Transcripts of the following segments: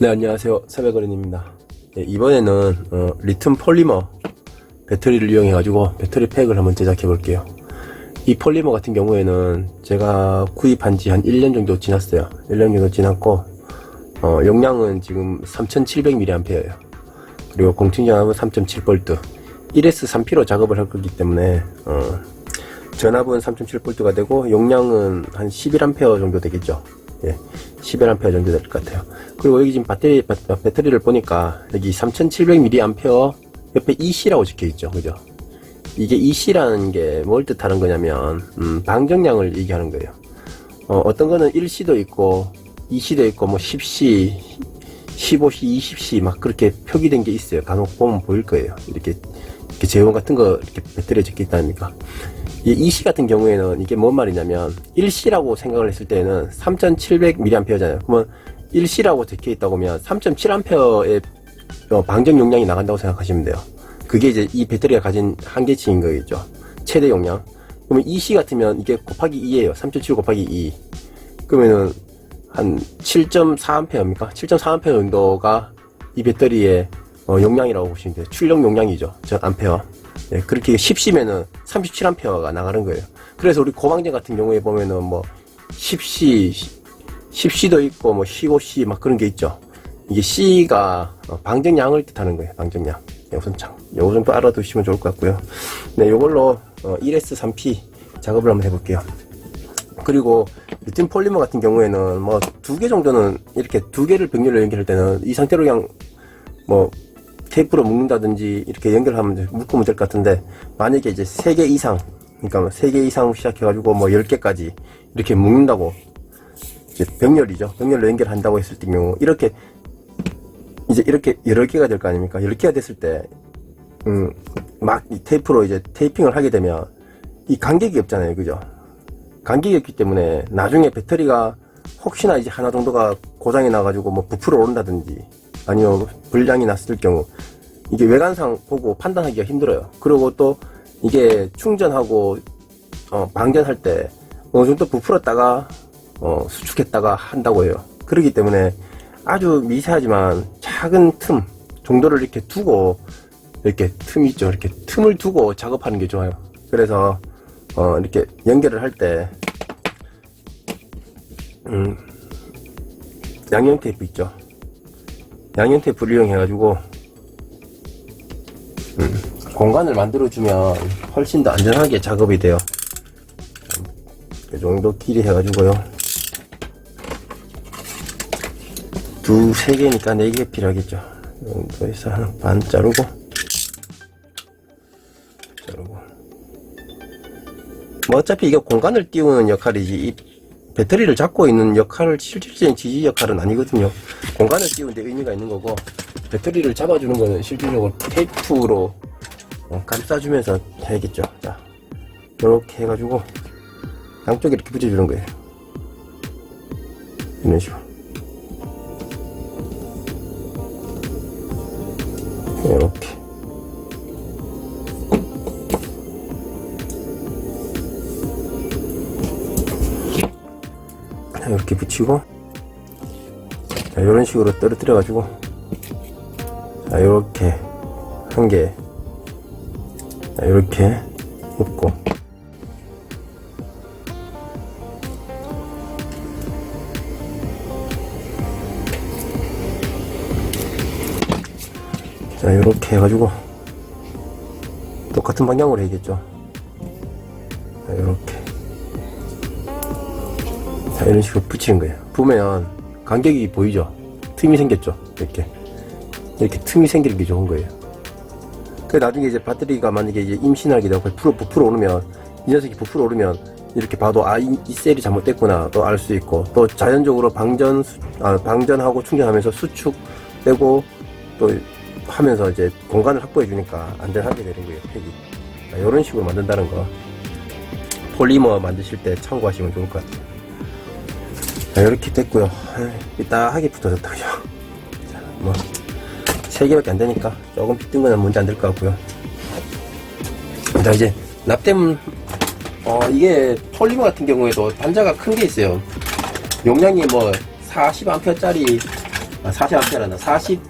네, 안녕하세요. 세배거린입니다. 네, 이번에는 어, 리튬 폴리머 배터리를 이용해 가지고 배터리 팩을 한번 제작해 볼게요. 이 폴리머 같은 경우에는 제가 구입한 지 한 1년 정도 지났어요. 1년 정도 지났고, 어, 용량은 지금 3700mAh예요. 그리고 공충전압은 3.7V. 1S 3P로 작업을 할 거기 때문에, 어, 전압은 3.7V가 되고, 용량은 한 11A 정도 되겠죠. 예, 11A 정도 될 것 같아요. 그리고 여기 지금 배터리, 배, 배터리를 보니까, 여기 3700mAh 옆에 EC라고 적혀 있죠. 그죠? 이게 EC라는 게 뭘 뜻하는 거냐면, 음, 방정량을 얘기하는 거예요. 어, 어떤 거는 1C도 있고, 2C도 있고, 뭐 10C, 15C, 20C 막 그렇게 표기된 게 있어요. 간혹 보면 보일 거예요. 이렇게, 이렇게 제원 같은 거 이렇게 배터리에 적혀 있다니까. 이 2C 같은 경우에는 이게 뭔 말이냐면 1C라고 생각을 했을 때는 3700mAh잖아요. 그러면 1C라고 적혀 있다고 하면 3.7A의 어, 방정 용량이 나간다고 생각하시면 돼요. 그게 이제 이 배터리가 가진 한계치인 거겠죠. 최대 용량. 그러면 2C 같으면 이게 곱하기 2예요. 3.7 곱하기 2. 그러면은 한 7.4A입니까? 7.4A 정도가 이 배터리의 어, 용량이라고 보시면 돼요. 출력 용량이죠. 저 암페어. 예, 그렇게 10C면은 37A가 나가는 거예요. 그래서 우리 고방전 같은 경우에 보면은 뭐 10C, 10C도 있고 뭐 15C 막 그런 게 있죠. 이게 C가 어, 방정량을 뜻하는 거예요. 방정량. 예, 우선 참, 요 정도 알아두시면 좋을 것 같고요. 네, 요걸로 어, 1S3P 작업을 한번 해볼게요. 그리고 리튬 폴리머 같은 경우에는 뭐 두 개 정도는 이렇게 두 개를 병렬로 연결할 때는 이 상태로 그냥 뭐 테이프로 묶는다든지 이렇게 연결하면 돼- 묶으면 될 것 같은데 만약에 이제 세개 이상 그러니까 세개 이상 시작해가지고 뭐열 개까지 이렇게 묶는다고 이제 병렬이죠. 병렬로 연결한다고 했을 때 경우 이렇게 이제 이렇게 여러 개가 될 거 아닙니까? 열 개가 됐을 때 음, 막이 테이프로 이제 테이핑을 하게 되면 이 간격이 없잖아요. 그죠? 간격이 없기 때문에 나중에 배터리가 혹시나 이제 하나 정도가 고장이 나가지고 뭐 부풀어 오른다든지 아니면 불량이 났을 경우 이게 외관상 보고 판단하기가 힘들어요. 그리고 또 이게 충전하고 어, 방전할 때 어느 정도 부풀었다가 어, 수축했다가 한다고 해요. 그렇기 때문에 아주 미세하지만 작은 틈 정도를 이렇게 두고 이렇게 틈이 있죠. 이렇게 틈을 두고 작업하는 게 좋아요. 그래서 어, 이렇게 연결을 할 때, 음, 양형 테이프 있죠. 양형 테이프를 이용해가지고, 음, 공간을 만들어주면 훨씬 더 안전하게 작업이 돼요. 이 정도 길이 해가지고요. 두, 세 개니까 네 개 필요하겠죠. 이 정도에서 한 반 자르고, 자르고. 뭐 어차피 이게 공간을 띄우는 역할이지 이 배터리를 잡고 있는 역할을 실질적인 지지 역할은 아니거든요. 공간을 띄우는 데 의미가 있는 거고 배터리를 잡아주는 거는 실질적으로 테이프로 어, 감싸주면서 해야겠죠. 자 이렇게 해가지고 양쪽에 이렇게 붙여주는 거예요. 이런 식으로. 이렇게. 이렇게 붙이고 자, 이런 식으로 떨어뜨려 가지고 자, 이렇게 한 개, 자, 이렇게 묶고 자, 이렇게 해가지고 똑같은 방향으로 해야겠죠. 자, 이런 식으로 붙이는 거예요. 보면 간격이 보이죠? 틈이 생겼죠? 이렇게. 이렇게 틈이 생기는 게 좋은 거예요. 그 나중에 이제 배터리가 만약에 이제 임신하게 되고 부풀어, 부풀어 오르면, 이 녀석이 부풀어 오르면 이렇게 봐도 아, 이, 이 셀이 잘못됐구나 또 알 수 있고, 또 자연적으로 방전, 수- 아, 방전하고 충전하면서 수축되고 또 하면서 이제 공간을 확보해 주니까 안전하게 되는 거예요, 팩이. 자, 이런 식으로 만든다는 거. 폴리머 만드실 때 참고하시면 좋을 것 같아요. 자, 이렇게 됐고요. 이따하게 붙어졌다, 그죠? 자, 뭐, 세 개밖에 안 되니까 조금 빗든 거는 문제 안 될 것 같고요. 자, 이제 납땜, 어, 이게 폴리머 같은 경우에도 단자가 큰 게 있어요. 용량이 뭐, 40A짜리 아, 40A나 40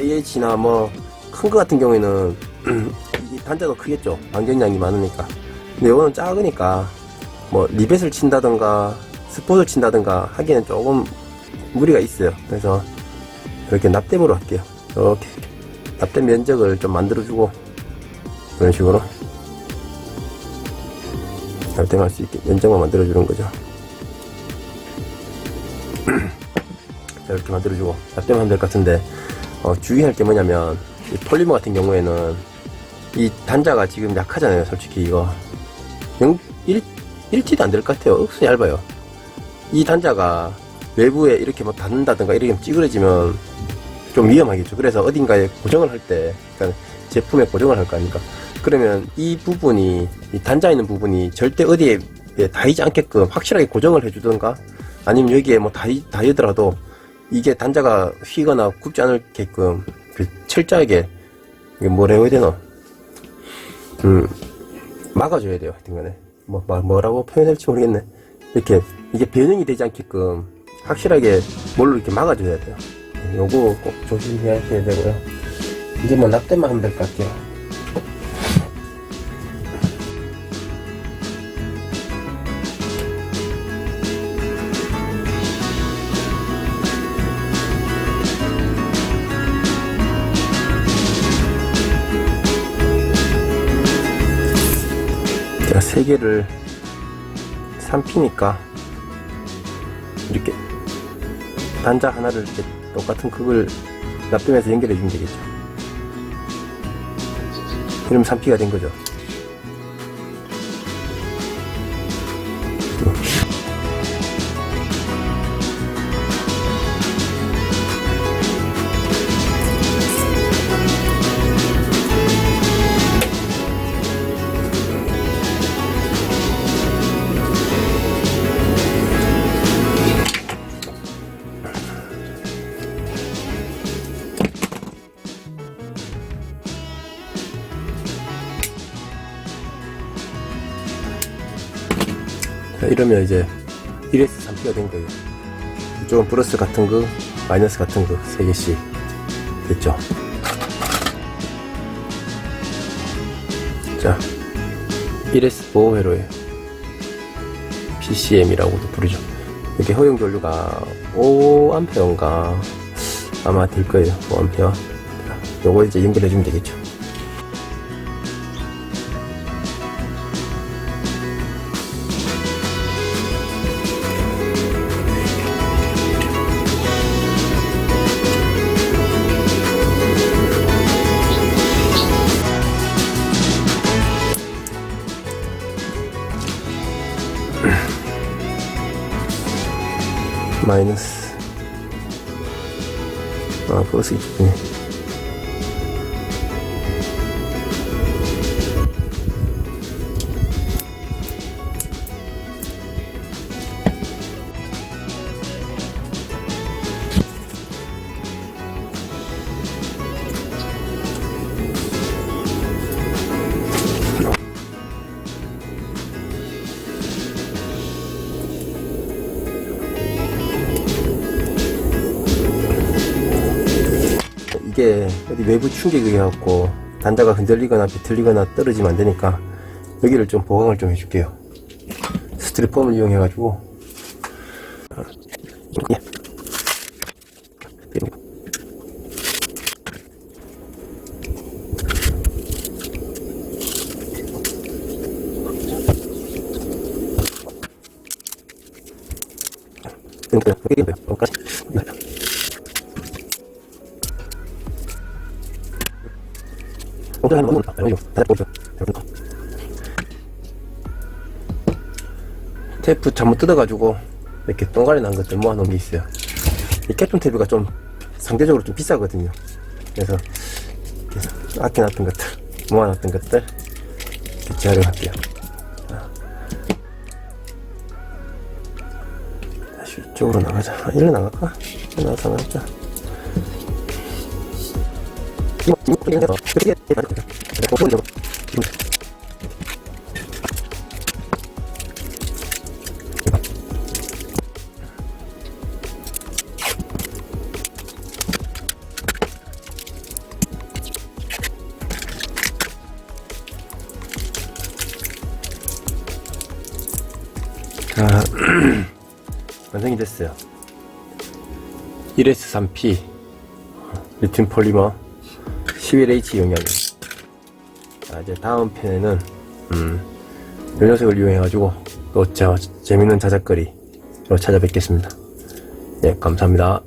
AH나 뭐 큰 거 같은 경우에는 이 단자도 크겠죠. 반경량이 많으니까. 근데 이거는 작으니까 뭐 리벳을 친다던가 스폿을 친다던가 하기에는 조금 무리가 있어요. 그래서 이렇게 납땜으로 할게요. 이렇게 납땜 면적을 좀 만들어주고 이런 식으로 납땜할 수 있게 면적만 만들어주는 거죠. 자, 이렇게 만들어주고 납땜하면 될 것 같은데 어, 주의할 게 뭐냐면 이 폴리머 같은 경우에는 이 단자가 지금 약하잖아요 솔직히 이거 0, 1, 1T도 안 될 것 같아요 억수 얇아요 이 단자가 외부에 이렇게 뭐 닿는다든가 이렇게 찌그러지면 좀 위험하겠죠. 그래서 어딘가에 고정을 할 때 그러니까 제품에 고정을 할 거 아닙니까? 그러면 이 부분이 이 단자 있는 부분이 절대 어디에 닿이지 않게끔 확실하게 고정을 해주던가 아니면 여기에 뭐 닿이, 닿이더라도 이게 단자가 휘거나 굽지 않게끔 그 철저하게 이게 뭐라고 해야 되나 음 막아줘야 돼요. 하여튼간에. 뭐, 뭐 뭐라고 표현할지 모르겠네 이렇게 이게 변형이 되지 않게끔 확실하게 뭘로 이렇게 막아줘야 돼요. 요거 꼭 조심해야 되고요. 이제 뭐 납땜만 하면 될 것 같아요. 세 개를 3피니까 이렇게 단자 하나를 이렇게 똑같은 그걸 납땜해서 연결해 주면 되겠죠. 그럼 3피가 된 거죠. 이러면 이제 1S 3P가 된 거예요. 이쪽은 플러스 같은 거, 마이너스 같은 거, 3개씩. 됐죠? 자, 1S 보호회로에 PCM이라고도 부르죠. 이게 허용 전류가 5A인가 아마 될 거예요. 5A. 자, 요거 이제 연결해 주면 되겠죠. meines. Ah, Vorsicht. Nee. 외부 충격이 갖고 단자가 흔들리거나 비틀리거나 떨어지면 안 되니까 여기를 좀 보강을 좀 해줄게요. 스트리폼을 이용해 가지고 예. 오늘 하는 건 아니죠. 다 보죠. 테이프 잘못 뜯어가지고 이렇게 동가리 난 것들 모아놓은 게 있어요. 이 캡톤 테이프가 좀 상대적으로 좀 비싸거든요. 그래서 아껴놨던 것들, 모아놨던 것들 재활용할게요. 자. 다시 이쪽으로 나가자. 아, 일로 나갈까? 일로 나가자. 자, 완성이 됐어요. 1S3P 리튬 폴리머 11H 용량이. 자, 이제 다음 편에는 음, 요 녀석을 이용해가지고 또저 재밌는 자작거리로 찾아뵙겠습니다. 네, 감사합니다.